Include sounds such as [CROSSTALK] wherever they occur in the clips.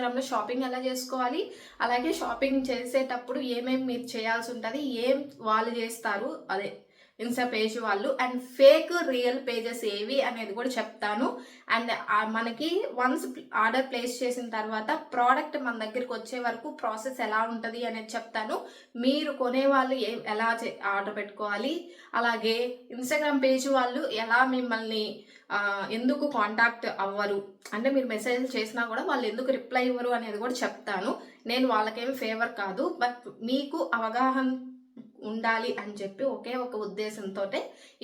ఇన్స్టాగ్రామ్లో షాపింగ్ ఎలా చేసుకోవాలి? అలాగే షాపింగ్ చేసేటప్పుడు ఏమేమి మీరు చేయాల్సి ఉంటుంది ఏం వాళ్ళు చేస్తారు? అదే ఇన్స్టా పేజ్ వాళ్ళు. అండ్ ఫేక్ రియల్ పేజెస్ ఏవి అనేది కూడా చెప్తాను. అండ్ మనకి వన్స్ ఆర్డర్ ప్లేస్ చేసిన తర్వాత ప్రోడక్ట్ మన దగ్గరికి వచ్చే వరకు ప్రాసెస్ ఎలా ఉంటుంది అనేది చెప్తాను. మీరు కొనే వాళ్ళు ఏ ఎలా ఆర్డర్ పెట్టుకోవాలి? అలాగే ఇన్స్టాగ్రామ్ పేజ్ వాళ్ళు ఎలా మిమ్మల్ని ఎందుకు కాంటాక్ట్ అవ్వరు? అంటే మీరు మెసేజ్ చేసినా కూడా వాళ్ళు ఎందుకు రిప్లై ఇవ్వరు అనేది కూడా చెప్తాను. నేను వాళ్ళకేమి ఫేవర్ కాదు. బట్ మీకు అవగాహన ఉండాలి అని చెప్పి ఒకే ఒక ఉద్దేశంతో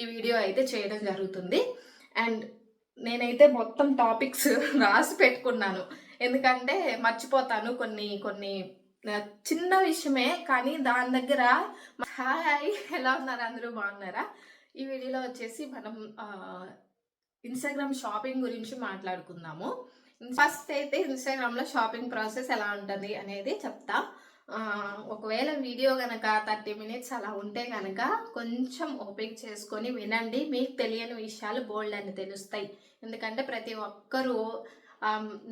ఈ వీడియో అయితే చేయడం జరుగుతుంది. అండ్ నేనైతే మొత్తం టాపిక్స్ [LAUGHS] రాసి పెట్టుకున్నాను. ఎందుకంటే మర్చిపోతాను కొన్ని కొన్ని చిన్న విషయమే. కానీ దాని దగ్గర హాయ్ ఎలా ఉన్నారు అందరూ? బాగున్నారా? ఈ వీడియోలో వచ్చేసి మనం ఇన్స్టాగ్రామ్ షాపింగ్ గురించి మాట్లాడుకుందాము. ఫస్ట్ అయితే ఇన్స్టాగ్రామ్లో షాపింగ్ ప్రాసెస్ ఎలా ఉంటుంది అనేది చెప్తా. ఒకవేళ వీడియో కనుక థర్టీ మినిట్స్ అలా ఉంటే కనుక కొంచెం ఓపిక చేసుకొని వినండి. మీకు తెలియని విషయాలు బోల్డ్ అని తెలుస్తాయి. ఎందుకంటే ప్రతి ఒక్కరూ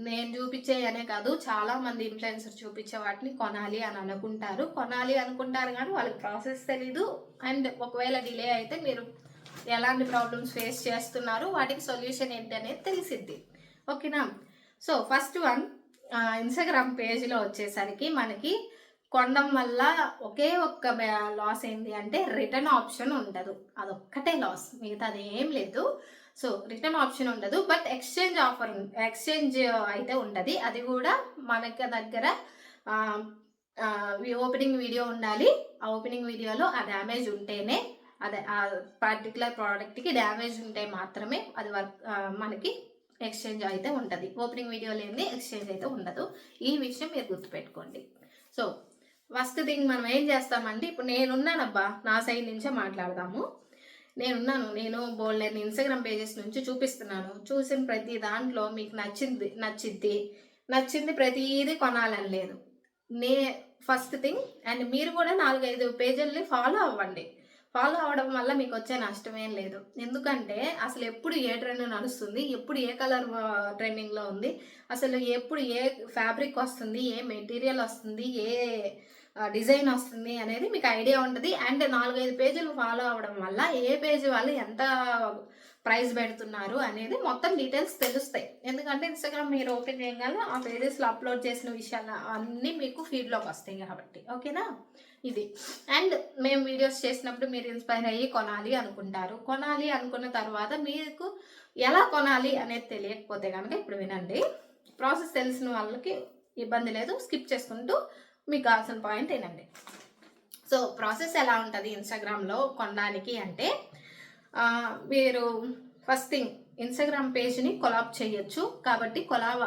నేను చూపించే అనే కాదు చాలా మంది ఇన్ఫ్లుయెన్సర్ చూపించే వాటిని కొనాలి అని అనుకుంటారు. కొనాలి అనుకుంటారు కానీ వాళ్ళకి ప్రాసెస్ తెలీదు. అండ్ ఒకవేళ డిలే అయితే మీరు ఎలాంటి ప్రాబ్లమ్స్ ఫేస్ చేస్తున్నారు? వాటికి సొల్యూషన్ ఏంటి అనేది తెలిసిద్ది ఓకేనా సో ఫస్ట్ వన్ ఇన్స్టాగ్రామ్ పేజ్లో వచ్చేసరికి మనకి కొనడం వల్ల ఒకే ఒక్క లాస్ ఏంటి అంటే రిటర్న్ ఆప్షన్ ఉండదు. అదొక్కటే లాస్ మిగతాది ఏం లేదు. సో రిటర్న్ ఆప్షన్ ఉండదు. బట్ ఎక్స్చేంజ్ ఆఫర్ ఎక్స్చేంజ్ అయితే ఉంటుంది. అది కూడా మనకి దగ్గర ఓపెనింగ్ వీడియో ఉండాలి. ఆ ఓపెనింగ్ వీడియోలో ఆ డ్యామేజ్ ఉంటేనే అదే ఆ పర్టికులర్ ప్రోడక్ట్కి డ్యామేజ్ ఉంటే మాత్రమే అది వర్క్ మనకి ఎక్స్చేంజ్ అయితే ఉంటుంది. ఓపెనింగ్ వీడియో లేనిది ఎక్స్చేంజ్ అయితే ఉండదు. ఈ విషయం మీరు గుర్తుపెట్టుకోండి. సో ఫస్ట్ థింగ్ మనం ఏం చేస్తామంటే ఇప్పుడు నేనున్నానబ్బా నా సైడ్ నుంచే మాట్లాడదాము. నేనున్నాను నేను బోల్డెన్ ఇన్స్టాగ్రామ్ పేజెస్ నుంచి చూపిస్తున్నాను. చూసిన ప్రతి దాంట్లో మీకు నచ్చింది నచ్చిద్ది నచ్చింది ప్రతిదీ కొనాలని లేదు. నే ఫస్ట్ థింగ్ అండ్ మీరు కూడా నాలుగైదు పేజీల్ని ఫాలో అవ్వండి. ఫాలో అవ్వడం వల్ల మీకు వచ్చే నష్టం ఏం లేదు. ఎందుకంటే అసలు ఎప్పుడు ఏ ట్రెండ్ నడుస్తుంది ఎప్పుడు ఏ కలర్ ట్రెండింగ్లో ఉంది అసలు ఎప్పుడు ఏ ఫ్యాబ్రిక్ వస్తుంది ఏ మెటీరియల్ వస్తుంది ఏ డిజైన్ వస్తుంది అనేది మీకు ఐడియా ఉంటుంది. అండ్ నాలుగైదు పేజీలు ఫాలో అవ్వడం వల్ల ఏ పేజీ వాళ్ళు ఎంత ప్రైస్ పెడుతున్నారు అనేది మొత్తం డీటెయిల్స్ తెలుస్తాయి. ఎందుకంటే ఇన్స్టాగ్రామ్ మీరు ఓపెన్ చేయగానే ఆ పేజెస్లో అప్లోడ్ చేసిన విషయాలు అన్నీ మీకు ఫీడ్లోకి వస్తాయి కాబట్టి. ఓకేనా? ఇది. అండ్ మేము వీడియోస్ చేసినప్పుడు మీరు ఇన్స్పైర్ అయ్యి కొనాలి అనుకుంటారు. కొనాలి అనుకున్న తర్వాత మీకు ఎలా కొనాలి అనేది తెలియకపోతే కనుక ఇప్పుడు వినండి. ప్రాసెస్ తెలిసిన వాళ్ళకి ఇబ్బంది లేదు. స్కిప్ చేసుకుంటూ మీకు కావాల్సిన పాయింట్ వినండి సో ప్రాసెస్ ఎలా ఉంటుంది ఇన్స్టాగ్రామ్లో కొనడానికి అంటే మీరు ఫస్ట్ థింగ్ ఇన్స్టాగ్రామ్ పేజ్ని కొలాబ్ చేయొచ్చు. కాబట్టి కొలాబ్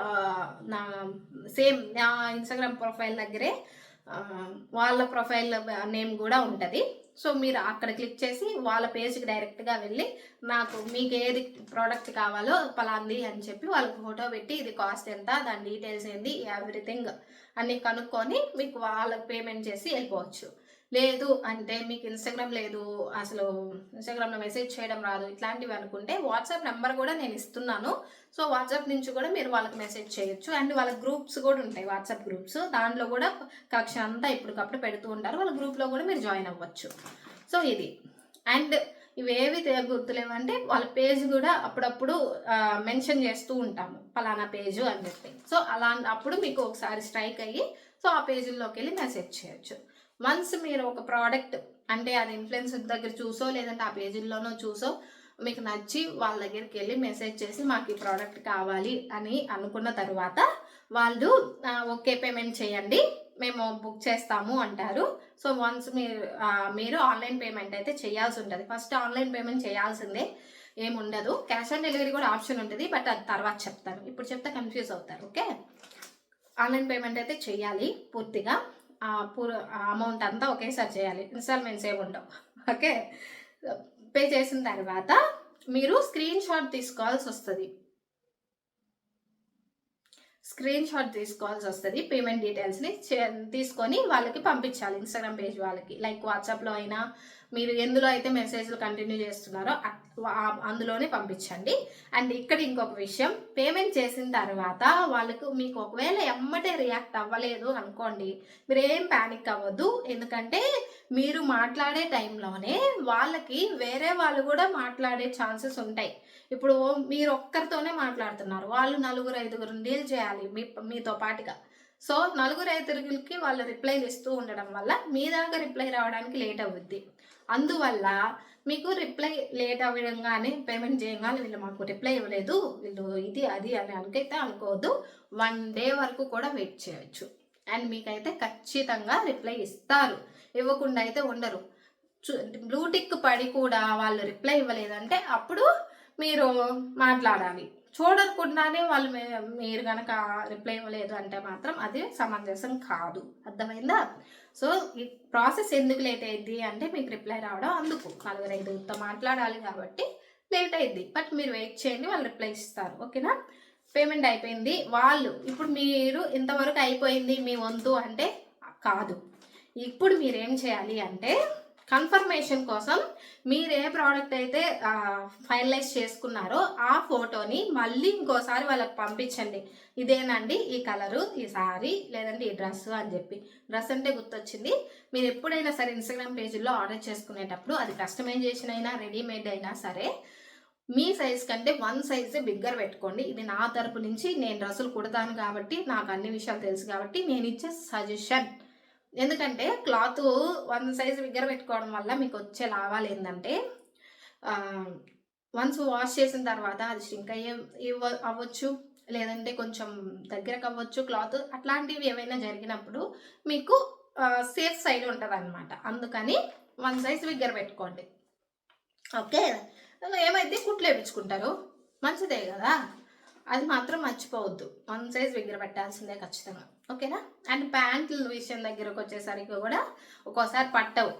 నా సేమ్ నా ఇన్స్టాగ్రామ్ ప్రొఫైల్ దగ్గరే వాళ్ళ ప్రొఫైల్ నేమ్ కూడా ఉంటుంది. సో మీరు అక్కడ క్లిక్ చేసి వాళ్ళ పేజ్కి డైరెక్ట్గా వెళ్ళి నాకు మీకు ఏది ప్రోడక్ట్ కావాలో పలాంది అని చెప్పి వాళ్ళకి ఫోటో పెట్టి ఇది కాస్ట్ ఎంత దాని డీటెయిల్స్ ఏంది ఎవ్రీథింగ్ అన్ని కనుక్కొని మీకు వాళ్ళకి పేమెంట్ చేసి వెళ్ళిపోవచ్చు. లేదు అంటే మీకు ఇన్స్టాగ్రామ్ లేదు అసలు ఇన్స్టాగ్రామ్లో మెసేజ్ చేయడం రాదు ఇట్లాంటివి అనుకుంటే వాట్సాప్ నెంబర్ కూడా నేను ఇస్తున్నాను. సో వాట్సాప్ నుంచి కూడా మీరు వాళ్ళకి మెసేజ్ చేయొచ్చు. అండ్ వాళ్ళ గ్రూప్స్ కూడా ఉంటాయి వాట్సాప్ గ్రూప్స్ దాంట్లో కూడా కక్ష అంతా ఇప్పటికప్పుడు పెడుతూ ఉంటారు. వాళ్ళ గ్రూప్లో కూడా మీరు జాయిన్ అవ్వచ్చు. సో ఇది. అండ్ ఇవేవి తె- గుర్తులేవంటే వాళ్ళ పేజ్ కూడా అప్పుడప్పుడు మెన్షన్ చేస్తూ ఉంటాము. ఫలానా పేజ్ అని చెప్పి. సో అలా అప్పుడు మీకు ఒకసారి స్ట్రైక్ అయ్యి సో ఆ పేజీల్లోకి వెళ్ళి మెసేజ్ చేయొచ్చు. వన్స్ మీరు ఒక ప్రోడక్ట్ అంటే అది ఇన్ఫ్లుయెన్సర్ దగ్గర చూసో లేదంటే ఆ పేజీల్లోనో చూసో మీకు నచ్చి వాళ్ళ దగ్గరికి వెళ్ళి మెసేజ్ చేసి మాకు ఈ ప్రోడక్ట్ కావాలి అని అనుకున్న తర్వాత వాళ్ళు ఓకే పేమెంట్ చేయండి మేము బుక్ చేస్తాము అంటారు. సో వన్స్ మీరు మీరు ఆన్లైన్ పేమెంట్ అయితే చేయాల్సి ఉంటుంది. ఫస్ట్ ఆన్లైన్ పేమెంట్ చేయాల్సిందే ఏముండదు. క్యాష్ ఆన్ డెలివరీ కూడా ఆప్షన్ ఉంటుంది బట్ అది తర్వాత చెప్తాను. ఇప్పుడు చెప్తే కన్ఫ్యూజ్ అవుతారు ఓకే? ఆన్లైన్ పేమెంట్ అయితే చేయాలి పూర్తిగా. అమౌంట్ అంతా ఒకేసారి చేయాలి. ఇన్స్టాల్మెంట్స్ ఏమి ఉండవు. ఓకే? పే చేసిన తర్వాత మీరు స్క్రీన్ షాట్ తీసుకోవాల్సి వస్తుంది. స్క్రీన్ షాట్ తీసుకోవాల్సి వస్తుంది. పేమెంట్ డీటెయిల్స్ని చే- తీసుకొని వాళ్ళకి పంపించాలి. ఇన్స్టాగ్రామ్ పేజ్ వాళ్ళకి. లైక్ వాట్సాప్లో అయినా మీరు ఎందులో అయితే మెసేజ్లు కంటిన్యూ చేస్తున్నారో అందులోనే పంపించండి. అండ్ ఇక్కడ ఇంకొక విషయం పేమెంట్ చేసిన తర్వాత వాళ్ళకు మీకు ఒకవేళ ఎమ్మటే రియాక్ట్ అవ్వలేదు అనుకోండి మీరు ఏం ప్యానిక్ అవ్వద్దు. ఎందుకంటే మీరు మాట్లాడే టైంలోనే వాళ్ళకి వేరే వాళ్ళు కూడా మాట్లాడే ఛాన్సెస్ ఉంటాయి. ఇప్పుడు మీరు ఒక్కరితోనే మాట్లాడుతున్నారు వాళ్ళు నలుగురు ఐదుగురు డీల్ చేయాలి మీ మీతో పాటుగా. సో నలుగురు ఐదుగురికి వాళ్ళు రిప్లైలు ఇస్తూ ఉండడం వల్ల మీ దాకా రిప్లై రావడానికి లేట్ అవుద్ది. అందువల్ల మీకు రిప్లై లేట్ అవ్వడంగానే పేమెంట్ చేయగానే వీళ్ళు మాకు రిప్లై ఇవ్వలేదు. వీళ్ళు ఇది అది అని అనుకైతే అనుకోవద్దు. వన్ డే వరకు కూడా వెయిట్ చేయొచ్చు. అండ్ మీకైతే ఖచ్చితంగా రిప్లై ఇస్తారు. ఇవ్వకుండా అయితే ఉండరు. బ్లూ టిక్ పడి కూడా వాళ్ళు రిప్లై ఇవ్వలేదంటే అప్పుడు మీరు మాట్లాడాలి. చూడకుండానే వాళ్ళు మీరు కనుక రిప్లై ఇవ్వలేదు అంటే మాత్రం అది సమంజసం కాదు. అర్థమైందా? సో ఈ ప్రాసెస్ ఎందుకు లేట్ అయింది అంటే మీకు రిప్లై రావడం అందుకు. నలుగురు ఐదుగురితో మాట్లాడాలి కాబట్టి లేట్ అయింది. బట్ మీరు వెయిట్ చేయండి వాళ్ళు రిప్లై ఇస్తారు. ఓకేనా? పేమెంట్ అయిపోయింది. వాళ్ళు ఇప్పుడు మీరు ఇంతవరకు అయిపోయింది మీ వంతు అంటే కాదు. ఇప్పుడు మీరు ఏం చేయాలి అంటే కన్ఫర్మేషన్ కోసం మీరు ఏ ప్రోడక్ట్ అయితే ఫైనలైజ్ చేసుకున్నారో ఆ ఫోటోని మళ్ళీ ఇంకోసారి వాళ్ళకి పంపించండి. ఇదేనండి ఈ కలరు ఈ సారీ లేదంటే ఈ డ్రెస్ అని చెప్పి. డ్రెస్ అంటే గుర్తొచ్చింది. మీరు ఎప్పుడైనా సరే ఇన్స్టాగ్రామ్ పేజీలో ఆర్డర్ చేసుకునేటప్పుడు అది కస్టమైజేషన్ అయినా రెడీమేడ్ అయినా సరే మీ సైజ్ కంటే వన్ సైజ్ బిగ్గర్ పెట్టుకోండి. ఇది నా తరపు నుంచి నేను డ్రెస్సులు కుడతాను కాబట్టి నాకు అన్ని విషయాలు తెలుసు కాబట్టి నేను ఇచ్చే సజెషన్. ఎందుకంటే క్లాత్ వన్ సైజ్ దగ్గర పెట్టుకోవడం వల్ల మీకు వచ్చే లాభాలు ఏంటంటే వన్స్ వాష్ చేసిన తర్వాత అది స్ట్రింక్ అయ్యే ఇవ్వ అవ్వచ్చు. లేదంటే కొంచెం దగ్గరకు అవ్వచ్చు క్లాత్. అట్లాంటివి ఏవైనా జరిగినప్పుడు మీకు సేఫ్ సైడ్ ఉంటుంది అనమాట అందుకని వన్ సైజ్ బిగ్గర పెట్టుకోండి. ఓకే? ఏమైతే కుట్లు వేయించుకుంటారు మంచిదే కదా? అది మాత్రం మర్చిపోవద్దు. వన్ సైజ్ దగ్గర పెట్టాల్సిందే ఖచ్చితంగా. ఓకేనా? అండ్ ప్యాంట్ల విషయం దగ్గరకు వచ్చేసరికి కూడా ఒక్కోసారి పట్టవు.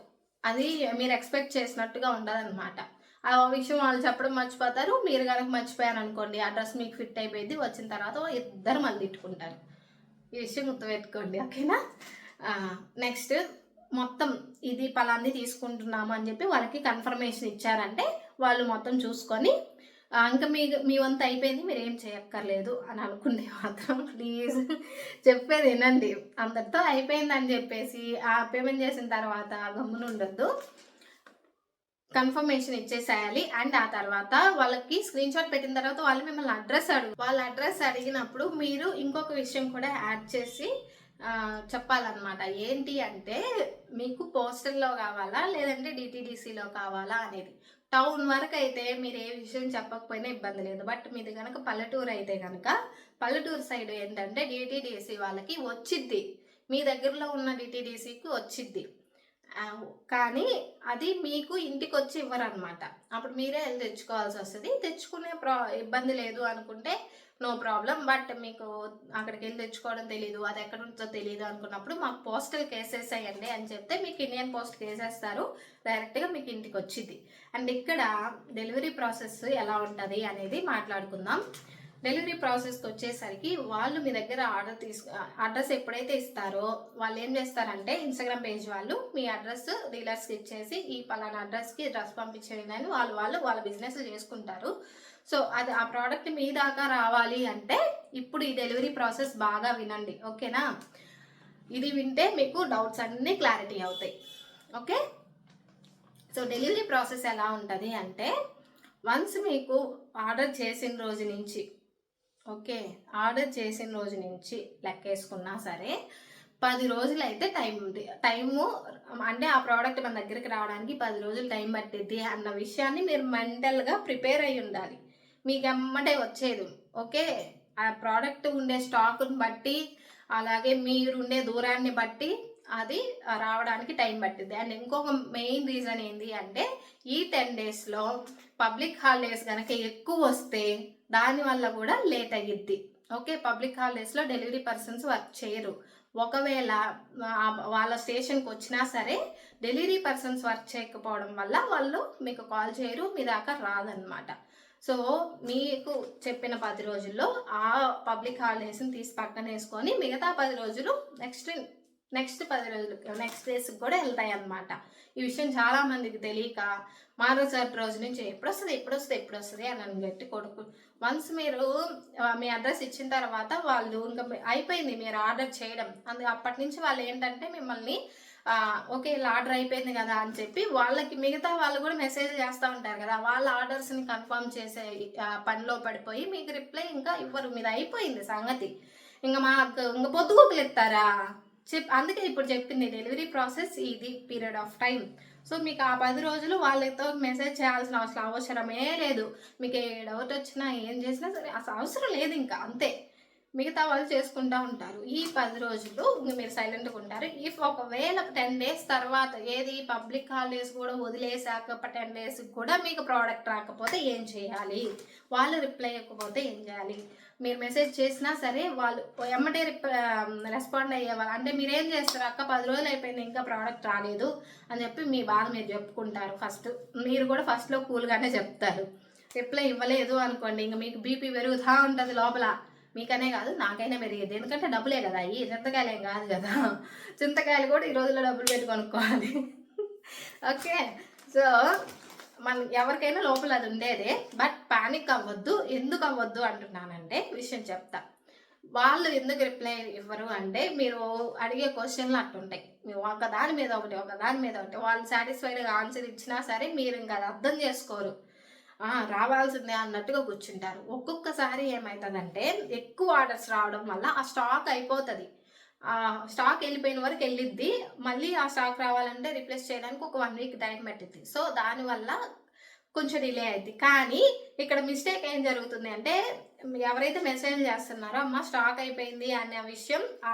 అది మీరు ఎక్స్పెక్ట్ చేసినట్టుగా ఉండదన్నమాట. ఆ విషయం వాళ్ళు చెప్పడం మర్చిపోతారు. మీరు కనుక మర్చిపోయారు అనుకోండి ఆ డ్రెస్ మీకు ఫిట్ అయిపోయింది వచ్చిన తర్వాత ఇద్దరు మళ్ళీ తిట్టుకుంటారు. ఈ విషయం గుర్తుపెట్టుకోండి ఓకేనా? నెక్స్ట్ మొత్తం ఇది పలాంది తీసుకుంటున్నాము అని చెప్పి వాళ్ళకి కన్ఫర్మేషన్ ఇచ్చారంటే వాళ్ళు మొత్తం చూసుకొని ఇంకా మీ మీ వంత అయిపోయింది మీరు ఏం చేయక్కర్లేదు అని అనుకుంటే మాత్రం. ప్లీజ్ చెప్పేది వినండి. అందరితో అయిపోయిందని చెప్పేసి ఆ పేమెంట్ చేసిన తర్వాత గమ్మున ఉండొద్దు. కన్ఫర్మేషన్ ఇచ్చేసేయాలి. అండ్ ఆ తర్వాత వాళ్ళకి స్క్రీన్ షాట్ పెట్టిన తర్వాత వాళ్ళు మిమ్మల్ని అడ్రస్ అడుగు వాళ్ళ అడ్రస్ అడిగినప్పుడు మీరు ఇంకొక విషయం కూడా యాడ్ చేసి చెప్పాలన్నమాట. ఏంటి అంటే మీకు పోస్టల్లో కావాలా లేదంటే డిటీడీసీలో కావాలా అనేది. టౌన్ వరకు అయితే మీరు ఏ విషయం చెప్పకపోయినా ఇబ్బంది లేదు. బట్ మీది కనుక పల్లెటూరు అయితే కనుక పల్లెటూరు సైడ్ ఏంటంటే డిటీడీసీ వాళ్ళకి వచ్చిద్ది. మీ దగ్గరలో ఉన్న డిటీడీసీకి వచ్చిద్ది. కానీ అది మీకు ఇంటికి వచ్చి ఇవ్వరనమాట అప్పుడు మీరే వెళ్ళి తెచ్చుకోవాల్సి వస్తుంది. తెచ్చుకునే ప్రా ఇబ్బంది లేదు అనుకుంటే నో ప్రాబ్లం. బట్ మీకు అక్కడికి వెళ్ళి తెచ్చుకోవడం తెలియదు అది ఎక్కడ ఉంటుందో తెలియదు అనుకున్నప్పుడు మాకు పోస్టల్ కేసెస్ అయ్యండి అని చెప్తే మీకు ఇండియన్ పోస్ట్ కేసేస్తారు. డైరెక్ట్గా మీకు ఇంటికి వచ్చింది అండ్ ఇక్కడ డెలివరీ ప్రాసెస్ ఎలా ఉంటుంది అనేది మాట్లాడుకుందాం. డెలివరీ ప్రాసెస్కి వచ్చేసరికి వాళ్ళు మీ దగ్గర ఆర్డర్ తీసుకు అడ్రస్ ఎప్పుడైతే ఇస్తారో వాళ్ళు ఏం చేస్తారంటే ఇన్స్టాగ్రామ్ పేజ్ వాళ్ళు మీ అడ్రస్ డీలర్స్కి ఇచ్చేసి ఈ పలానా అడ్రస్కి డ్రెస్ పంపించేయండి అని వాళ్ళు వాళ్ళు వాళ్ళ బిజినెస్ చేసుకుంటారు. సో అది ఆ ప్రోడక్ట్ మీ దాకా రావాలి అంటే ఇప్పుడు ఈ డెలివరీ ప్రాసెస్ బాగా వినండి ఓకేనా? ఇది వింటే మీకు డౌట్స్ అన్నీ క్లారిటీ అవుతాయి ఓకే? సో డెలివరీ ప్రాసెస్ ఎలా ఉంటుంది అంటే వన్స్ మీకు ఆర్డర్ చేసిన రోజు నుంచి ఓకే? ఆర్డర్ చేసిన రోజు నుంచి లెక్కేసుకున్నా సరే పది రోజులు అయితే టైం ఉంది. టైము అంటే ఆ ప్రోడక్ట్ మన దగ్గరికి రావడానికి పది రోజులు టైం పట్టిద్ది అన్న విషయాన్ని మీరు మెంటల్గా ప్రిపేర్ అయి ఉండాలి మీకు ఎమ్మటే వచ్చేది. ఓకే? ఆ ప్రోడక్ట్ ఉండే స్టాక్ని బట్టి అలాగే మీరు ఉండే దూరాన్ని బట్టి అది రావడానికి టైం పట్టింది అండ్ ఇంకొక మెయిన్ రీజన్ ఏంటి అంటే ఈ టెన్ డేస్లో పబ్లిక్ హాలిడేస్ కనుక ఎక్కువ వస్తే దానివల్ల కూడా లేట్ అయ్యిద్ది ఓకే? పబ్లిక్ హాలిడేస్లో డెలివరీ పర్సన్స్ వర్క్ చేయరు. ఒకవేళ వాళ్ళ స్టేషన్కి వచ్చినా సరే డెలివరీ పర్సన్స్ వర్క్ చేయకపోవడం వల్ల వాళ్ళు మీకు కాల్ చేయరు మీ దాకా రాదనమాట సో మీకు చెప్పిన పది రోజుల్లో ఆ పబ్లిక్ హాలిడేస్ని తీసి పక్కన వేసుకొని మిగతా పది రోజులు నెక్స్ట్ నెక్స్ట్ పది రోజులు నెక్స్ట్ డేస్కి కూడా వెళ్తాయి అన్నమాట. ఈ విషయం చాలా మందికి తెలియక మరోసారి రోజు నుంచి ఎప్పుడు వస్తుంది ఎప్పుడు వస్తుంది ఎప్పుడు వస్తుంది అని అని గట్టి కొడుకు. వన్స్ మీరు మీ అడ్రస్ ఇచ్చిన తర్వాత వాళ్ళు ఇంకా అయిపోయింది మీరు ఆర్డర్ చేయడం. అందు అప్పటి నుంచి వాళ్ళు ఏంటంటే మిమ్మల్ని ఓకే ఇలా ఆర్డర్ అయిపోయింది కదా అని చెప్పి వాళ్ళకి మిగతా వాళ్ళు కూడా మెసేజ్ చేస్తూ ఉంటారు కదా వాళ్ళ ఆర్డర్స్ని కన్ఫర్మ్ చేసే పనిలో పడిపోయి మీకు రిప్లై ఇంకా ఇవ్వరు. మీద అయిపోయింది సంగతి. ఇంకా మాకు ఇంకా పొద్దుగోకులు ఇస్తారా? చెప్ అందుకే ఇప్పుడు చెప్పింది డెలివరీ ప్రాసెస్ ఇది పీరియడ్ ఆఫ్ టైం సో మీకు ఆ పది రోజులు వాళ్ళతో మెసేజ్ చేయాల్సిన అసలు అవసరమే లేదు. మీకు ఏ డౌట్ వచ్చినా ఏం చేసినా సరే అసలు అవసరం లేదు ఇంకా అంతే. మిగతా వాళ్ళు చేసుకుంటా ఉంటారు. ఈ పది రోజులు ఇంక మీరు సైలెంట్గా ఉంటారు. ఇఫ్ ఒకవేళ టెన్ డేస్ తర్వాత ఏది పబ్లిక్ హాలిడేస్ కూడా వదిలేసాక టెన్ డేస్ కూడా మీకు ప్రోడక్ట్ రాకపోతే ఏం చేయాలి? వాళ్ళు రిప్లై ఇవ్వకపోతే ఏం చేయాలి? మీరు మెసేజ్ చేసినా సరే వాళ్ళు ఎమ్మటే రెస్పాండ్ అయ్యేవాళ్ళు అంటే మీరు ఏం చేస్తారు? అక్క పది రోజులు అయిపోయింది ఇంకా ప్రోడక్ట్ రాలేదు అని చెప్పి మీ బాధ మీరు చెప్పుకుంటారు ఫస్ట్ మీరు కూడా ఫస్ట్లో కూల్గానే చెప్తారు. రిప్లై ఇవ్వలేదు అనుకోండి ఇంకా మీకు బీపీ పెరుగుతూ ఉంటుంది లోపల. మీకనే కాదు నాకైనా పెరిగేది. ఎందుకంటే డబ్బులే కదా ఈ చింతకాయలు ఏం కాదు కదా. చింతకాయలు కూడా ఈ రోజుల్లో డబ్బులు పెట్టి కొనుక్కోవాలి. ఓకే సో మన ఎవరికైనా లోపల అది ఉండేదే బట్ పానిక్ అవ్వద్దు ఎందుకు అవ్వద్దు అంటున్నానంటే విషయం చెప్తా. వాళ్ళు ఎందుకు రిప్లై ఇవ్వరు అంటే మీరు అడిగే క్వశ్చన్లు అట్టుంటాయి. మీరు ఒక దాని మీద ఒకటి ఒక దాని మీద ఒకటి వాళ్ళు సాటిస్ఫైడ్గా ఆన్సర్ ఇచ్చినా సరే మీరు ఇంకా అది అర్థం చేసుకోరు. రావాల్సిందే అన్నట్టుగా కూర్చుంటారు. ఒక్కొక్కసారి ఏమవుతుందంటే ఎక్కువ ఆర్డర్స్ రావడం వల్ల ఆ స్టాక్ అయిపోతుంది. స్టాక్ వెళ్ళిపోయిన వరకు వెళ్ళిద్ది. మళ్ళీ ఆ స్టాక్ రావాలంటే రిప్లేస్ చేయడానికి ఒక వన్ వీక్ టైం పెట్టిద్ది. సో దానివల్ల కొంచెం డిలే అయింది కానీ ఇక్కడ మిస్టేక్ ఏం జరుగుతుంది అంటే ఎవరైతే మెసేజ్ చేస్తున్నారో అమ్మ స్టాక్ అయిపోయింది అనే విషయం ఆ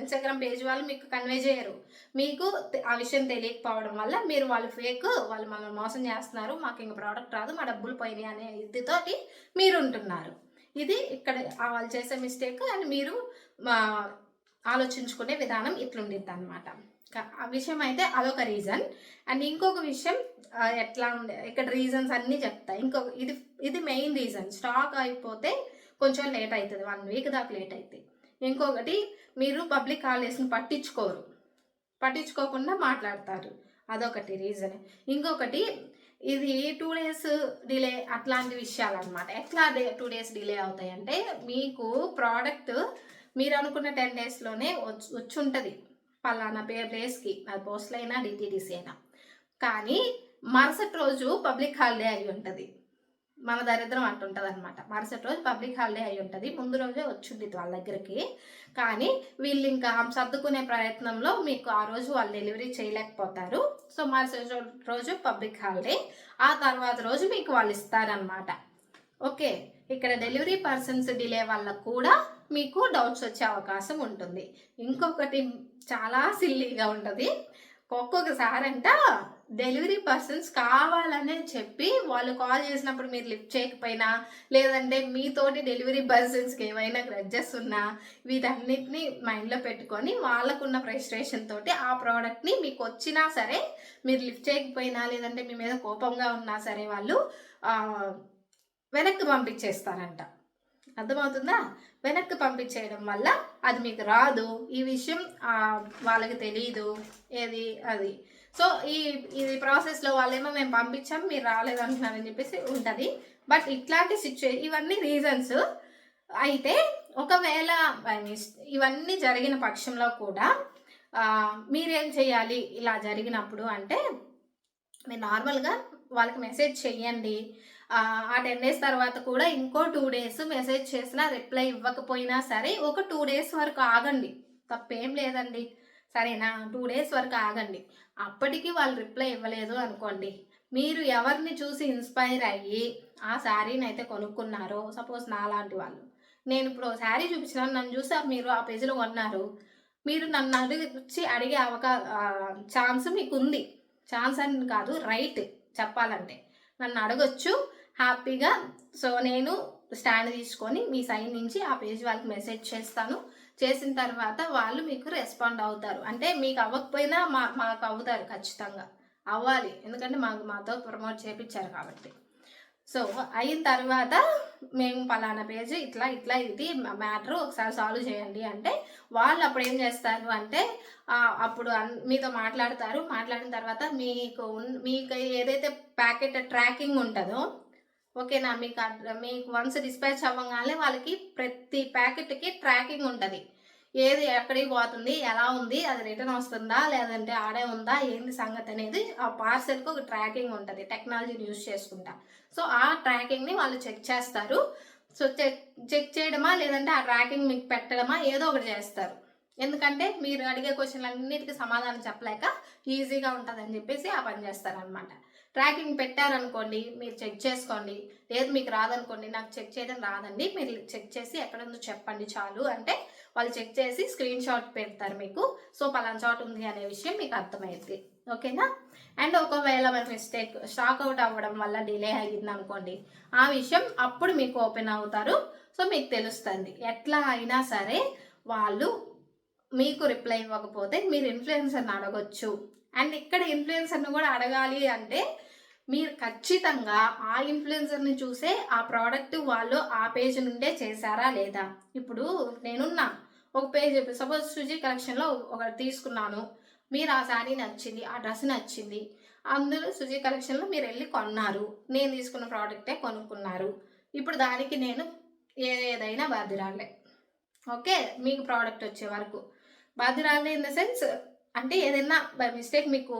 ఇన్స్టాగ్రామ్ పేజ్ వాళ్ళు మీకు కన్వే చేయరు. మీకు ఆ విషయం తెలియకపోవడం వల్ల మీరు వాళ్ళు ఫేక్ వాళ్ళు మనల్ని మోసం చేస్తున్నారు మాకు ఇంక ప్రోడక్ట్ రాదు మా డబ్బులు పోయినాయి అనే ఇదితోటి మీరు ఉంటున్నారు ఇది ఇక్కడ వాళ్ళు చేసే మిస్టేక్. అండ్ మీరు మా ఆలోచించుకునే విధానం ఇట్లుండిద్ది అనమాట ఆ విషయం అయితే అదొక రీజన్. అండ్ ఇంకొక విషయం ఎట్లా ఉండే ఇక్కడ రీజన్స్ అన్నీ చెప్తా. ఇంకొక ఇది ఇది మెయిన్ రీజన్. స్టాక్ అయిపోతే కొంచెం లేట్ అవుతుంది వన్ వీక్ దాకా లేట్ అవుతుంది ఇంకొకటి మీరు పబ్లిక్ హాలిడేస్ని పట్టించుకోరు. పట్టించుకోకుండా మాట్లాడతారు. అదొకటి రీజన్. ఇంకొకటి ఇది టూ డేస్ డిలే అట్లాంటి విషయాలు అనమాట ఎట్లా టూ డేస్ డిలే అవుతాయి అంటే మీకు ప్రోడక్ట్ మీరు అనుకున్న టెన్ డేస్లోనే వచ్చి వచ్చి ఉంటుంది పలానా పే ప్లేస్కి అది పోస్ట్లో అయినా డిటీడీసీ అయినా. కానీ మరుసటి రోజు పబ్లిక్ హాలిడే అయి ఉంటుంది. మన దరిద్రం అంటుంటుంది అనమాట మరుసటి రోజు పబ్లిక్ హాలిడే అయి ఉంటుంది. ముందు రోజే వచ్చింది వాళ్ళ దగ్గరికి. కానీ వీళ్ళు ఇంకా సర్దుకునే ప్రయత్నంలో మీకు ఆ రోజు వాళ్ళు డెలివరీ చేయలేకపోతారు. సో మరుసటి రోజు పబ్లిక్ హాలిడే. ఆ తర్వాత రోజు మీకు వాళ్ళు ఇస్తారనమాట ఓకే? ఇక్కడ డెలివరీ పర్సన్స్ డిలే వల్ల కూడా మీకు డౌట్స్ వచ్చే అవకాశం ఉంటుంది. ఇంకొకటి చాలా సిల్లీగా ఉంటుంది. ఒక్కొక్కసారి అంట డెలివరీ పర్సన్స్ కావాలనే చెప్పి వాళ్ళు కాల్ చేసినప్పుడు మీరు లిఫ్ట్ చేయకపోయినా లేదంటే మీతోటి డెలివరీ పర్సన్స్కి ఏమైనా గ్రడ్జెస్ ఉన్నా వీటన్నిటిని మైండ్లో పెట్టుకొని వాళ్ళకున్న ఫ్రస్ట్రేషన్ తోటి ఆ ప్రోడక్ట్ని మీకు వచ్చినా సరే మీరు లిఫ్ట్ చేయకపోయినా లేదంటే మీ మీద కోపంగా ఉన్నా సరే వాళ్ళు వెనక్కి పంపించేస్తారంట. అర్థమవుతుందా? వెనక్కి పంపించేయడం వల్ల అది మీకు రాదు. ఈ విషయం వాళ్ళకి తెలియదు ఏది అది. సో ఈ ఇది ప్రాసెస్లో వాళ్ళేమో మేము పంపించాం మీరు రాలేదంటున్నారని చెప్పేసి ఉంటుంది. బట్ ఇట్లాంటి సిచ్యువే ఇవన్నీ రీజన్స్. అయితే ఒకవేళ ఇవన్నీ జరిగిన పక్షంలో కూడా మీరేం చేయాలి ఇలా జరిగినప్పుడు అంటే మీరు నార్మల్గా వాళ్ళకి మెసేజ్ చెయ్యండి. ఆ, టెన్ డేస్ తర్వాత కూడా ఇంకో టూ డేస్ మెసేజ్ చేసినా రిప్లై ఇవ్వకపోయినా సరే ఒక టూ డేస్ వరకు ఆగండి. తప్పేం లేదండి. సరేనా? టూ డేస్ వరకు ఆగండి. అప్పటికి వాళ్ళు రిప్లై ఇవ్వలేదు అనుకోండి. మీరు ఎవరిని చూసి ఇన్స్పైర్ అయ్యి ఆ శారీని అయితే కొనుక్కున్నారో సపోజ్ నాలాంటి వాళ్ళు. నేను ఇప్పుడు శారీ చూపించినాను నన్ను చూసి మీరు ఆ పేజీలో కొన్నారు. మీరు నన్ను అడిగి వచ్చి అడిగే అవకా ఛాన్స్ మీకు ఉంది ఛాన్స్ అని కాదు రైట్ చెప్పాలంటే. నన్ను అడగొచ్చు హ్యాపీగా. సో నేను స్టాండ్ తీసుకొని మీ సైడ్ నుంచి ఆ పేజ్ వాళ్ళకి మెసేజ్ చేస్తాను. చేసిన తర్వాత వాళ్ళు మీకు రెస్పాండ్ అవుతారు. అంటే మీకు అవ్వకపోయినా మా మాకు అవుతారు ఖచ్చితంగా. అవ్వాలి. ఎందుకంటే మాకు మాతో ప్రమోట్ చేయించారు కాబట్టి. సో అయిన తర్వాత మేము పలానా పేజ్ ఇట్లా ఇట్లా ఇది మ్యాటర్ ఒకసారి సాల్వ్ చేయండి అంటే వాళ్ళు అప్పుడు ఏం చేస్తారు అంటే అప్పుడు అన్- మీతో మాట్లాడతారు. మాట్లాడిన తర్వాత మీకు మీకు ఏదైతే ప్యాకెట్ ట్రాకింగ్ ఉంటుందో ఓకేనా? మీకు మీకు వన్స్ డిస్పాచ్ అవ్వగానే వాళ్ళకి ప్రతి ప్యాకెట్కి ట్రాకింగ్ ఉంటుంది. ఏది ఎక్కడికి పోతుంది ఎలా ఉంది అది రిటర్న్ వస్తుందా లేదంటే ఆడే ఉందా ఏంది సంగతి అనేది ఆ పార్సెల్కి ఒక ట్రాకింగ్ ఉంటుంది టెక్నాలజీని యూజ్ చేసుకుంటా. సో ఆ ట్రాకింగ్ని వాళ్ళు చెక్ చేస్తారు. సో చెక్ చెక్ చేయడమా లేదంటే ఆ ట్రాకింగ్ మీకు పెట్టడమా ఏదో ఒకటి చేస్తారు. ఎందుకంటే మీరు అడిగే క్వశ్చన్లు అన్నిటికీ సమాధానం చెప్పలేక ఈజీగా ఉంటుందని చెప్పేసి ఆ పని చేస్తారనమాట ట్రాకింగ్ పెట్టారనుకోండి మీరు చెక్ చేసుకోండి. లేదు మీకు రాదనుకోండి నాకు చెక్ చేయడం రాదండి. మీరు చెక్ చేసి ఎక్కడ ఉందో చెప్పండి చాలు అంటే వాళ్ళు చెక్ చేసి స్క్రీన్ షాట్ పెడతారు మీకు. సో పలానా షాట్ ఉంది అనే విషయం మీకు అర్థమైంది ఓకేనా? అండ్ ఒకవేళ మన మిస్టేక్ స్టాక్ అవుట్ అవ్వడం వల్ల డిలే అయ్యింది అనుకోండి ఆ విషయం అప్పుడు మీకు ఓపెన్ అవుతారు. సో మీకు తెలుస్తుంది. ఎట్లా అయినా సరే వాళ్ళు మీకు రిప్లై ఇవ్వకపోతే మీరు ఇన్ఫ్లుయెన్సర్ని అడగొచ్చు. అండ్ ఇక్కడ ఇన్ఫ్లుయెన్సర్ని కూడా అడగాలి అంటే మీరు ఖచ్చితంగా ఆ ఇన్ఫ్లుయెన్సర్ని చూసే ఆ ప్రోడక్ట్ వాళ్ళు ఆ పేజ్ నుండే చేశారా లేదా? ఇప్పుడు నేనున్నా ఒక పేజ్ సపోజ్ సుజీ కలెక్షన్లో ఒకటి తీసుకున్నాను. మీరు ఆ శారీ నచ్చింది ఆ డ్రెస్ నచ్చింది. అందులో సుజీ కలెక్షన్లో మీరు వెళ్ళి కొన్నారు. నేను తీసుకున్న ప్రోడక్టే కొనుక్కున్నారు. ఇప్పుడు దానికి నేను ఏదైనా బాధ్యురాలే. ఓకే? మీకు ప్రోడక్ట్ వచ్చే వరకు. బాధ్యురాలే ఇన్ ద సెన్స్ అంటే ఏదైనా బై మిస్టేక్ మీకు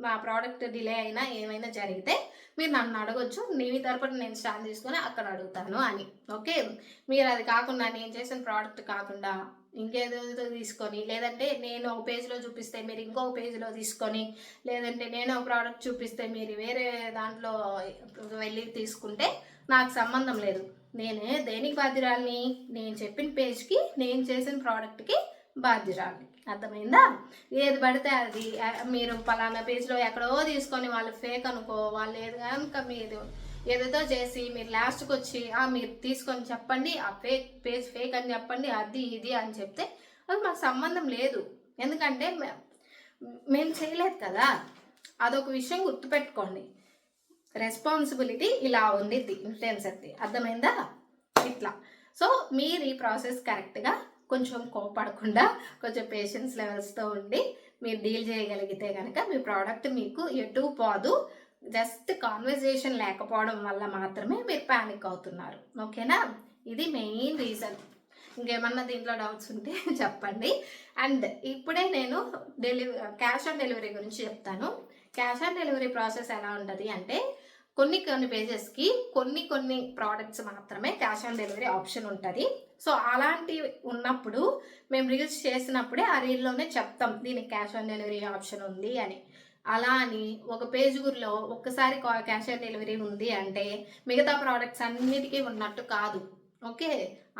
మా ప్రోడక్ట్ డిలే అయినా ఏమైనా జరిగితే మీరు నన్ను అడగొచ్చు. నీ తరపున నేను స్టాండ్ తీసుకొని అక్కడ అడుగుతాను అని. ఓకే? మీరు అది కాకుండా నేను చేసిన ప్రోడక్ట్ కాకుండా ఇంకేదో తీసుకొని లేదంటే నేను ఒక పేజ్లో చూపిస్తే మీరు ఇంకో పేజ్లో తీసుకొని లేదంటే నేను ఒక ప్రోడక్ట్ చూపిస్తే మీరు వేరే దాంట్లో వెళ్ళి తీసుకుంటే నాకు సంబంధం లేదు. నేనే దేనికి బాధ్యురాలని? నేను చెప్పిన పేజ్కి నేను చేసిన ప్రోడక్ట్కి బాధ్యురాలిని. అర్థమైందా? ఏది పడితే అది. మీరు పలానా పేజ్లో ఎక్కడో తీసుకొని వాళ్ళు ఫేక్ అనుకో వాళ్ళు ఏది కనుక మీరు ఏదేదో చేసి మీరు లాస్ట్కి వచ్చి "ఆ, మీరు తీసుకొని చెప్పండి ఆ ఫేక్ పేజ్ ఫేక్ అని చెప్పండి అది ఇది అని చెప్తే అది మాకు సంబంధం లేదు. ఎందుకంటే మేము చేయలేదు కదా. అదొక విషయం గుర్తుపెట్టుకోండి. రెస్పాన్సిబిలిటీ ఇలా ఉంది ఇన్ఫ్లుయెన్సర్ది అర్థమైందా? ఇట్లా. సో మీరు ఈ ప్రాసెస్ కరెక్ట్గా కొంచెం కోపడకుండా కొంచెం పేషెన్స్ లెవెల్స్తో ఉండి మీరు డీల్ చేయగలిగితే కనుక మీ ప్రోడక్ట్ మీకు ఎటు పోదు. జస్ట్ కాన్వర్జేషన్ లేకపోవడం వల్ల మాత్రమే మీరు ప్యానిక్ అవుతున్నారు. ఓకేనా ఇది మెయిన్ రీజన్ ఇంకేమన్నా దీంట్లో డౌట్స్ ఉంటే [LAUGHS] చెప్పండి. అండ్ ఇప్పుడే నేను డెలివరీ క్యాష్ ఆన్ డెలివరీ గురించి చెప్తాను. క్యాష్ ఆన్ డెలివరీ ప్రాసెస్ ఎలా ఉంటుంది అంటే కొన్ని కొన్ని పేజెస్కి కొన్ని కొన్ని ప్రోడక్ట్స్ మాత్రమే క్యాష్ ఆన్ డెలివరీ ఆప్షన్ ఉంటుంది. సో అలాంటివి ఉన్నప్పుడు మేము రీల్స్ చేసినప్పుడే ఆ రీల్లోనే చెప్తాం దీనికి క్యాష్ ఆన్ డెలివరీ ఆప్షన్ ఉంది అని. అలా అని ఒక పేజ్ గురిలో ఒక్కసారి క్యాష్ ఆన్ డెలివరీ ఉంది అంటే మిగతా ప్రోడక్ట్స్ అన్నిటికీ ఉన్నట్టు కాదు. ఓకే?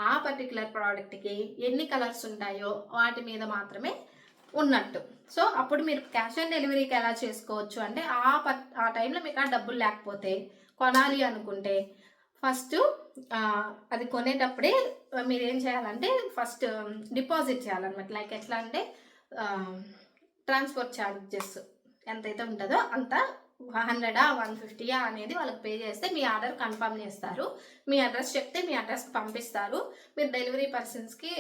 ఆ పర్టికులర్ ప్రోడక్ట్కి ఎన్ని కలర్స్ ఉంటాయో వాటి మీద మాత్రమే ఉన్నట్టు. సో అప్పుడు మీరు క్యాష్ ఆన్ డెలివరీకి ఎలా చేసుకోవచ్చు అంటే ఆ ప ఆ టైంలో మీకు ఆ డబ్బులు లేకపోతే కొనాలి అనుకుంటే ఫస్ట్ అది కొనేటప్పుడే మీరు ఏం చేయాలంటే ఫస్ట్ డిపాజిట్ చేయాలన్నమాట. లైక్ ఎట్లా అంటే ట్రాన్స్పోర్ట్ ఛార్జెస్ ఎంతైతే ఉంటుందో అంత హండ్రెడా వన్ ఫిఫ్టీయా అనేది వాళ్ళకి పే చేస్తే మీ ఆర్డర్ కన్ఫర్మ్ చేస్తారు. మీ అడ్రస్ చెప్తే మీ అడ్రస్కి పంపిస్తారు. మీరు డెలివరీ పర్సన్స్కి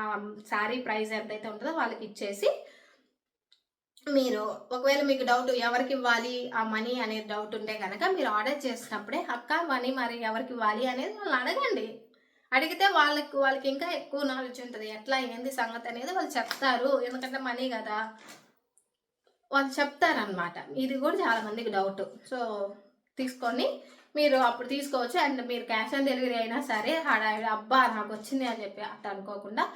ఆ శారీ ప్రైస్ ఎంతైతే ఉంటుందో వాళ్ళకి ఇచ్చేసి మీరు ఒకవేళ మీకు డౌట్ ఎవరికి ఇవ్వాలి ఆ మనీ అనేది డౌట్ ఉంటే కనుక మీరు ఆర్డర్ చేసినప్పుడే అక్క మనీ మరి ఎవరికి ఇవ్వాలి? అనేది వాళ్ళు అడగండి. అడిగితే వాళ్ళకి వాళ్ళకి ఇంకా ఎక్కువ నాలెడ్జ్ ఉంటుంది. ఎట్లా ఏంది సంగతి అనేది వాళ్ళు చెప్తారు. ఎందుకంటే మనీ కదా. వాళ్ళు చెప్తారనమాట ఇది కూడా చాలా మందికి డౌట్. సో తీసుకొని మీరు అప్పుడు తీసుకోవచ్చు. అండ్ మీరు క్యాష్ ఆన్ డెలివరీ అయినా సరే హడావిడి అబ్బా నాకు వచ్చింది అని చెప్పి అట్లా అనుకోకుండా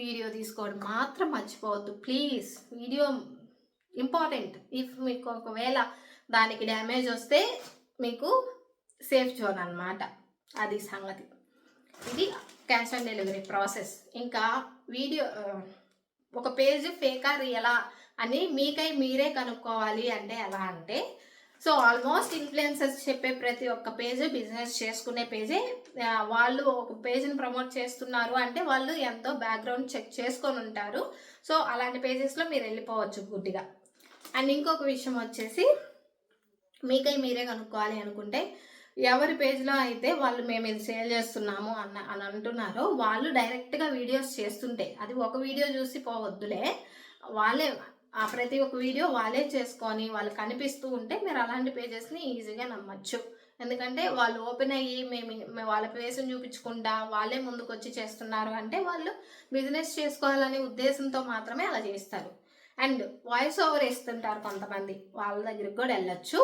వీడియో తీసుకోవడం మాత్రం మర్చిపోవద్దు. Please video important. ఇఫ్ మీకు ఒకవేళ దానికి డ్యామేజ్ వస్తే మీకు సేఫ్ జోన్ అనమాట అది సంగతి. ఇది క్యాష్ ఆన్ డెలివరీ ప్రాసెస్. ఇంకా వీడియో ఒక పేజ్ ఫేకా రియలా అని మీకై మీరే కనుక్కోవాలి అంటే ఎలా అంటే సో ఆల్మోస్ట్ ఇన్ఫ్లుయెన్సర్స్ చెప్పే ప్రతి ఒక్క పేజ్ బిజినెస్ చేసుకునే పేజే. వాళ్ళు ఒక పేజ్ని ప్రమోట్ చేస్తున్నారు అంటే వాళ్ళు ఎంతో బ్యాక్గ్రౌండ్ చెక్ చేసుకొని ఉంటారు. సో అలాంటి పేజెస్లో మీరు వెళ్ళిపోవచ్చు గుడ్డిగా అండ్ ఇంకొక విషయం వచ్చేసి మీకై మీరే కనుక్కోవాలి అనుకుంటే ఎవరి పేజ్లో అయితే వాళ్ళు మేము ఇది సేల్ చేస్తున్నాము అన్న అని అంటున్నారో వాళ్ళు డైరెక్ట్గా వీడియోస్ చేస్తుంటే అది ఒక వీడియో చూసి పోవద్దులే వాళ్ళే ఆ ప్రతి ఒక్క వీడియో వాళ్ళే చేసుకొని వాళ్ళు కనిపిస్తూ ఉంటే మీరు అలాంటి పేజెస్ని ఈజీగా నమ్మచ్చు. ఎందుకంటే వాళ్ళు ఓపెన్ అయ్యి మేము వాళ్ళ పేజ్ని చూపించకుండా వాళ్ళే ముందుకు వచ్చి చేస్తున్నారు అంటే వాళ్ళు బిజినెస్ చేసుకోవాలనే ఉద్దేశంతో మాత్రమే అలా చేస్తారు. అండ్ వాయిస్ ఓవర్ వేస్తుంటారు కొంతమంది. వాళ్ళ దగ్గరికి కూడా వెళ్ళొచ్చు.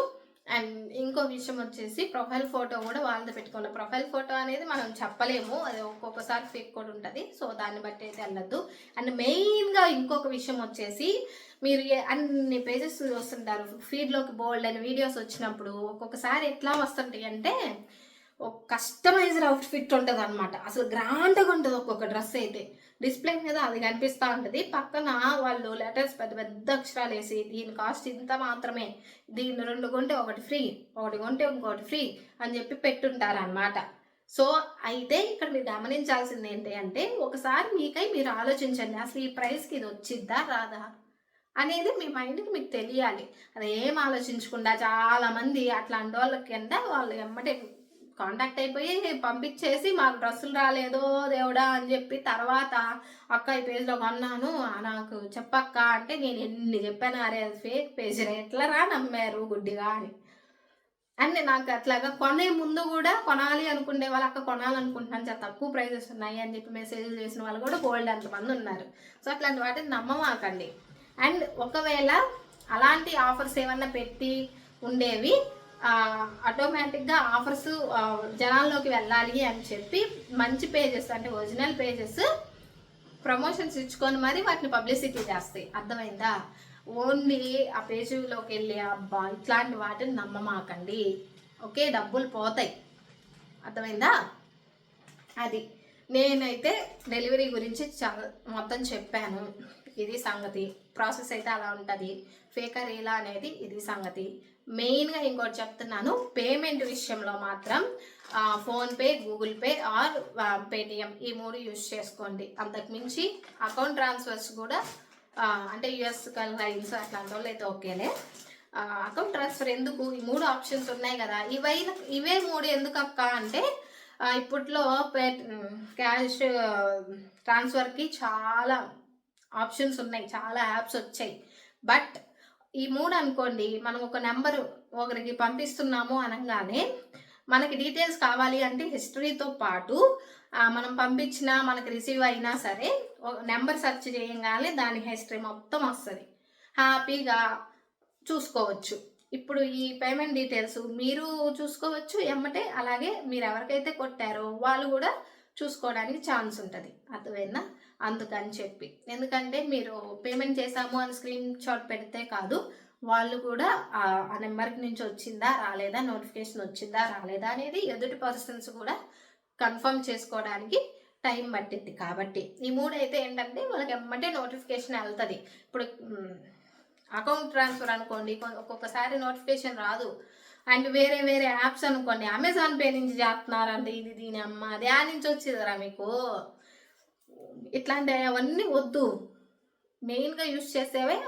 అండ్ ఇంకో విషయం వచ్చేసి ప్రొఫైల్ ఫోటో కూడా వాళ్ళది పెట్టుకున్న ప్రొఫైల్ ఫోటో అనేది మనం చెప్పలేము. అది ఒక్కొక్కసారి ఫేక్ కూడా ఉంటుంది. సో దాన్ని బట్టి అయితే వెళ్ళొద్దు. అండ్ మెయిన్గా ఇంకొక విషయం వచ్చేసి మీరు అన్ని పేజెస్ చూస్తుంటారు. ఫీడ్లోకి బోల్డ్ అని వీడియోస్ వచ్చినప్పుడు ఒక్కొక్కసారి ఎట్లా వస్తుంటాయి అంటే ఒక కస్టమైజ్డ్ అవుట్ ఫిట్ ఉంటుంది అనమాట అసలు గ్రాండ్గా ఉంటుంది ఒక్కొక్క డ్రెస్ అయితే. డిస్ప్లే మీద అది కనిపిస్తూ ఉంటుంది. పక్కన వాళ్ళు లెటర్స్ పెద్ద పెద్ద అక్షరాలు వేసి దీని కాస్ట్ ఇంత మాత్రమే దీన్ని రెండు కొంటే ఒకటి ఫ్రీ ఒకటి కొంటే ఇంకోటి ఫ్రీ అని చెప్పి పెట్టుంటారు అనమాట సో అయితే ఇక్కడ మీరు గమనించాల్సింది ఏంటి అంటే ఒకసారి మీకై మీరు ఆలోచించండి అసలు ఈ ప్రైస్కి ఇది వచ్చిద్దా రాదా? అనేది మీ మైండ్కి మీకు తెలియాలి. అది ఏం ఆలోచించకుండా చాలామంది అట్లాంటి వాళ్ళ కింద వాళ్ళు ఎమ్మటే కాంటాక్ట్ అయిపోయి పంపించేసి మాకు డ్రెస్సులు రాలేదో దేవుడా అని చెప్పి తర్వాత అక్క ఈ పేజ్లో కొన్నాను. నాకు చెప్పక్క అంటే నేను ఎన్ని చెప్పాను అరే ఫేక్ పేజ్ ఎట్లా రా నమ్మారు గుడ్డిగా? అని. అండ్ నాకు అట్లాగా కొనే ముందు కూడా కొనాలి అనుకునే వాళ్ళు అక్క కొనాలనుకుంటున్నాను చాలా తక్కువ ప్రైజెస్ ఉన్నాయి అని చెప్పి మెసేజ్ చేసిన వాళ్ళు కూడా గోల్డ్ అంతమంది ఉన్నారు. సో అట్లాంటి వాటిని నమ్మమాకండి అండ్ ఒకవేళ అలాంటి ఆఫర్స్ ఏమన్నా పెట్టి ఉండేవి ఆటోమేటిక్గా ఆఫర్స్ జనాల్లోకి వెళ్ళాలి అని చెప్పి మంచి పేజెస్ అంటే ఒరిజినల్ పేజెస్ ప్రమోషన్స్ ఇచ్చుకొని మరి వాటిని పబ్లిసిటీ చేస్తాయి. అర్థమైందా? ఓన్లీ ఆ పేజీలోకి వెళ్ళి అబ్బా ఇట్లాంటి వాటిని నమ్మమాకండి. ఓకే డబ్బులు పోతాయి. అర్థమైందా? అది. నేనైతే డెలివరీ గురించి చాలా మొత్తం చెప్పాను. ఇది సంగతి. ప్రాసెస్ అయితే అలా ఉంటుంది. ఫేకర్ ఎలా అనేది ఇది సంగతి. మెయిన్గా ఇంకోటి చెప్తున్నాను. పేమెంట్ విషయంలో మాత్రం PhonePe Google Pay or Paytm ఈ మూడు యూజ్ చేసుకోండి. అంతకుమించి అకౌంట్ ట్రాన్స్ఫర్స్ కూడా అంటే యుఎస్ లైన్స్ అట్లాంటి వాళ్ళు అయితే ఓకేలే అకౌంట్ ట్రాన్స్ఫర్ ఎందుకు? ఈ మూడు ఆప్షన్స్ ఉన్నాయి కదా. ఇవైనా ఇవే మూడు ఎందుకు అక్క అంటే ఇప్పట్లో పే క్యాష్ ట్రాన్స్ఫర్కి చాలా ఆప్షన్స్ ఉన్నాయి. చాలా యాప్స్ వచ్చాయి. బట్ ఈ మూడు అనుకోండి మనం ఒక నెంబరు ఒకరికి పంపిస్తున్నాము అనగానే మనకి డీటెయిల్స్ కావాలి అంటే హిస్టరీతో పాటు మనం పంపించినా మనకి రిసీవ్ అయినా సరే నెంబర్ సెర్చ్ చేయగానే దాని హిస్టరీ మొత్తం వస్తుంది. హ్యాపీగా చూసుకోవచ్చు. ఇప్పుడు ఈ పేమెంట్ డీటెయిల్స్ మీరు చూసుకోవచ్చు ఎమ్మటే అలాగే మీరు ఎవరికైతే కొట్టారో వాళ్ళు కూడా చూసుకోవడానికి ఛాన్స్ ఉంటుంది. అర్థమైందా? అందుకని చెప్పి. ఎందుకంటే మీరు పేమెంట్ చేశాము అని స్క్రీన్ షాట్ పెడితే కాదు వాళ్ళు కూడా ఆ నెంబర్కి నుంచి వచ్చిందా రాలేదా నోటిఫికేషన్ వచ్చిందా రాలేదా అనేది ఎదుటి పర్సన్స్ కూడా కన్ఫర్మ్ చేసుకోవడానికి టైం పట్టింది కాబట్టి ఈ మూడు అయితే ఏంటంటే వాళ్ళకి ఎమ్మటే నోటిఫికేషన్ వెళ్తుంది. ఇప్పుడు అకౌంట్ ట్రాన్స్ఫర్ అనుకోండి ఒక్కొక్కసారి నోటిఫికేషన్ రాదు. అండ్ వేరే వేరే యాప్స్ అనుకోండి అమెజాన్ పే నుంచి చేస్తున్నారంటే ఇది దీని అమ్మ అది ఆ నుంచి వచ్చిందిరా మీకు. ఇట్లాంటి అవన్నీ వద్దు. మెయిన్గా యూస్ చేసేవే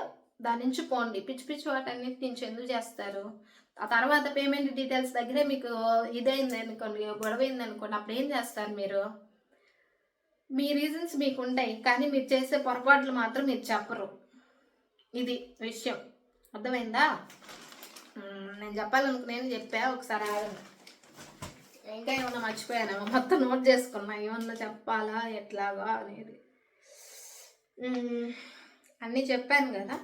దాని నుంచి పోండి. పిచ్చి పిచ్చి వాటన్నిటి నుంచి ఎందుకు చేస్తారు? ఆ తర్వాత పేమెంట్ డీటెయిల్స్ దగ్గరే మీకు ఇదైంది అనుకోండి గొడవ అయింది అనుకోండి అప్పుడు ఏం చేస్తారు మీరు? మీ రీజన్స్ మీకు ఉంటాయి కానీ మీరు చేసే పొరపాట్లు మాత్రం మీరు చెప్పరు. ఇది విషయం. అర్థమైందా? నేను చెప్పాలనుకునేది చెప్పా ఒకసారి ఆగండి. ఇంకా ఏమన్నా మర్చిపోయాను. మొత్తం నోట్ చేసుకున్నా ఏమన్నా చెప్పాలా? ఎట్లాగా? అనేది. అన్నీ చెప్పాను కదా.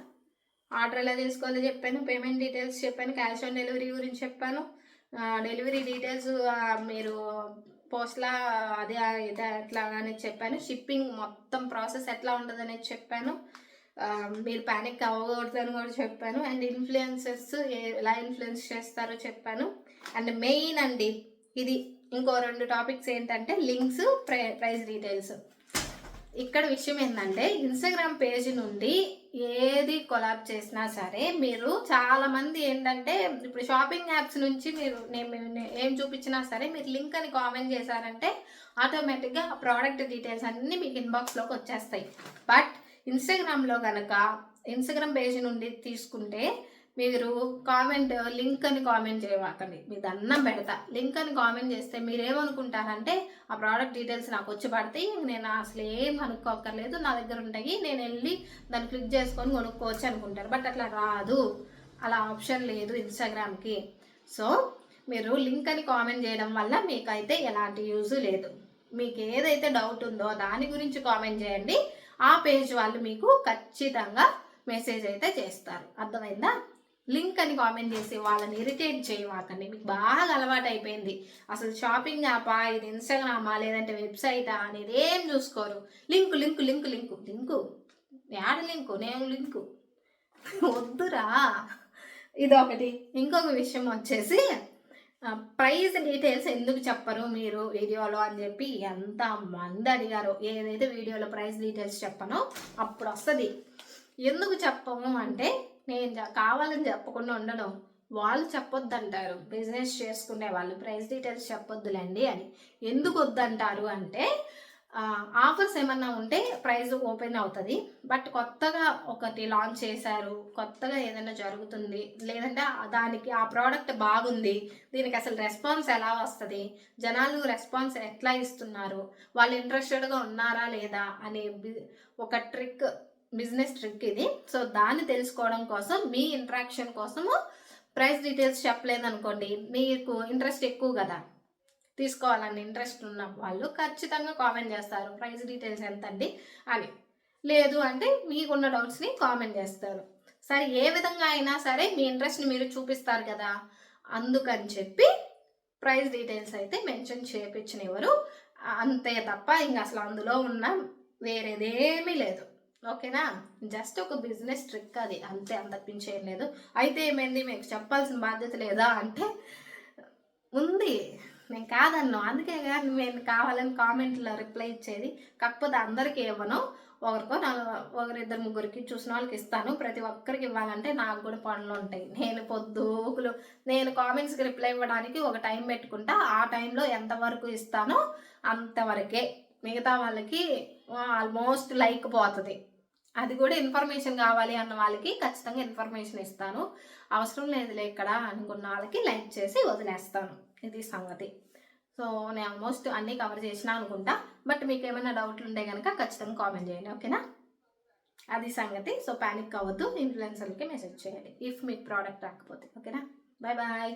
ఆర్డర్ ఎలా తీసుకోవాలో చెప్పాను. పేమెంట్ డీటెయిల్స్ చెప్పాను. క్యాష్ ఆన్ డెలివరీ గురించి చెప్పాను. డెలివరీ డీటెయిల్స్ మీరు పోస్ట్లా అదే ఇదే ఎట్లా అనేది చెప్పాను. షిప్పింగ్ మొత్తం ప్రాసెస్ ఎట్లా ఉంటుంది అనేది చెప్పాను. మీరు ప్యానిక్ అవ్వకూడదని కూడా చెప్పాను. అండ్ ఇన్ఫ్లుయెన్సర్స్ ఎలా ఇన్ఫ్లుయెన్స్ చేస్తారో చెప్పాను. అండ్ మెయిన్ అండి ఇది ఇంకో రెండు టాపిక్స్ ఏంటంటే లింక్స్ ప్రై ప్రైజ్ డీటెయిల్స్. ఇక్కడ విషయం ఏంటంటే ఇన్స్టాగ్రామ్ పేజ్ నుండి ఏది కొలాబ్ చేసినా సరే మీరు చాలా మంది ఏంటంటే ఇప్పుడు షాపింగ్ యాప్స్ నుంచి మీరు నేను నేను ఏం చూపించినా సరే మీరు లింక్ అని కామెంట్ చేశారంటే ఆటోమేటిక్గా ఆ ప్రోడక్ట్ డీటెయిల్స్ అన్నీ మీకు ఇన్బాక్స్లోకి వచ్చేస్తాయి. బట్ ఇన్స్టాగ్రామ్లో కనుక ఇన్స్టాగ్రామ్ పేజ్ నుండి తీసుకుంటే మీరు కామెంట్ లింక్ అని కామెంట్ చేయమాకండి. మీ దండం పెడతా. లింక్ అని కామెంట్ చేస్తే మీరేమనుకుంటారంటే ఆ ప్రోడక్ట్ డీటెయిల్స్ నాకు వచ్చి పడతాయి నేను అసలు ఏం కనుక్కోక్కర్లేదు నా దగ్గర ఉంటాయి నేను వెళ్ళి దాన్ని క్లిక్ చేసుకొని కొనుక్కోవచ్చు అనుకుంటారు. బట్ అట్లా రాదు. అలా ఆప్షన్ లేదు ఇన్స్టాగ్రామ్కి. సో మీరు లింక్ అని కామెంట్ చేయడం వల్ల మీకైతే ఎలాంటి యూజ్ లేదు. మీకు ఏదైతే డౌట్ ఉందో దాని గురించి కామెంట్ చేయండి. ఆ పేజ్ వాళ్ళు మీకు ఖచ్చితంగా మెసేజ్ అయితే చేస్తారు. అర్థమైందా? లింక్ అని కామెంట్ చేసి వాళ్ళని ఇరిటేట్ చేయవాకండి మీకు బాగా అలవాటు అయిపోయింది. అసలు షాపింగ్ యాపా ఇది ఇన్స్టాగ్రామా లేదంటే వెబ్సైటా అనేది ఏం చూసుకోరు. Link link link link link. Add link నేను లింకు. వద్దురా. ఇదొకటి. ఇంకొక విషయం వచ్చేసి ప్రైస్ డీటెయిల్స్ ఎందుకు చెప్పరు మీరు వీడియోలో అని చెప్పి ఎంత మంది అడిగారు. ఏదైతే వీడియోలో ప్రైస్ డీటెయిల్స్ చెప్పనో అప్పుడు వస్తుంది. ఎందుకు చెప్పము అంటే నేను కావాలని చెప్పకుండా ఉండడం. వాళ్ళు చెప్పొద్దంటారు. బిజినెస్ చేసుకునే వాళ్ళు. ప్రైస్ డీటెయిల్స్ చెప్పొద్దులేండి అని. ఎందుకు వద్దంటారు అంటే ఆఫర్స్ ఏమన్నా ఉంటే ప్రైస్ ఓపెన్ అవుతుంది. బట్ కొత్తగా ఒకటి లాంచ్ చేశారు. కొత్తగా ఏదైనా జరుగుతుంది. లేదంటే దానికి ఆ ప్రోడక్ట్ బాగుంది. దీనికి అసలు రెస్పాన్స్ ఎలా వస్తుంది? జనాలు రెస్పాన్స్ ఎట్లా ఇస్తున్నారు? వాళ్ళు ఇంట్రెస్టెడ్గా ఉన్నారా లేదా? అనే ఒక ట్రిక్ బిజినెస్ ట్రిక్ ఇది. సో దాన్ని తెలుసుకోవడం కోసం మీ ఇంట్రాక్షన్ కోసము ప్రైస్ డీటెయిల్స్ చెప్పలేదు అనుకోండి మీకు ఇంట్రెస్ట్ ఎక్కువ కదా. తీసుకోవాలని ఇంట్రెస్ట్ ఉన్న వాళ్ళు ఖచ్చితంగా కామెంట్ చేస్తారు ప్రైస్ డీటెయిల్స్ ఎంత అండి అని. లేదు అంటే మీకున్న డౌట్స్ని కామెంట్ చేస్తారు. సరే ఏ విధంగా అయినా సరే మీ ఇంట్రెస్ట్ని మీరు చూపిస్తారు కదా. అందుకని చెప్పి ప్రైస్ డీటెయిల్స్ అయితే మెన్షన్ చేయించనివ్వరు అంతే తప్ప ఇంకా అసలు అందులో ఉన్న వేరేదేమీ లేదు. ఓకేనా? జస్ట్ ఒక బిజినెస్ ట్రిక్ అది. అంతే అంత ఏం లేదు. అయితే ఏమైంది? మీకు చెప్పాల్సిన బాధ్యత లేదా అంటే ఉంది. నేను కాదన్ను. అందుకే కానీ నేను కావాలని కామెంట్లో రిప్లై ఇచ్చేది. కాకపోతే అందరికీ ఇవ్వను. ఒకరికో నాలుగు ఒకరిద్దరు ముగ్గురికి చూసిన వాళ్ళకి ఇస్తాను. ప్రతి ఒక్కరికి ఇవ్వాలంటే నాకు కూడా పనులు ఉంటాయి. నేను పొద్దుకులు నేను కామెంట్స్కి రిప్లై ఇవ్వడానికి ఒక టైం పెట్టుకుంటా. ఆ టైంలో ఎంతవరకు ఇస్తానో అంతవరకే. మిగతా వాళ్ళకి ఆల్మోస్ట్ లైక్ పోతుంది. అది కూడా ఇన్ఫర్మేషన్ కావాలి అన్న వాళ్ళకి ఖచ్చితంగా ఇన్ఫర్మేషన్ ఇస్తాను. అవసరం లేదులే ఇక్కడ అనుకున్న వాళ్ళకి లైక్ చేసి వదిలేస్తాను. ఇది సంగతి. సో నేను ఆల్మోస్ట్ అన్నీ కవర్ చేసిన అనుకుంటా. బట్ మీకు ఏమైనా డౌట్లు ఉంటే కనుక ఖచ్చితంగా కామెంట్ చేయండి ఓకేనా అది సంగతి. సో ప్యానిక్ అవ్వద్దు. ఇన్ఫ్లుయెన్సర్లకి మెసేజ్ చేయండి ఇఫ్ మీకు ప్రోడక్ట్ రాకపోతే ఓకేనా బాయ్ బాయ్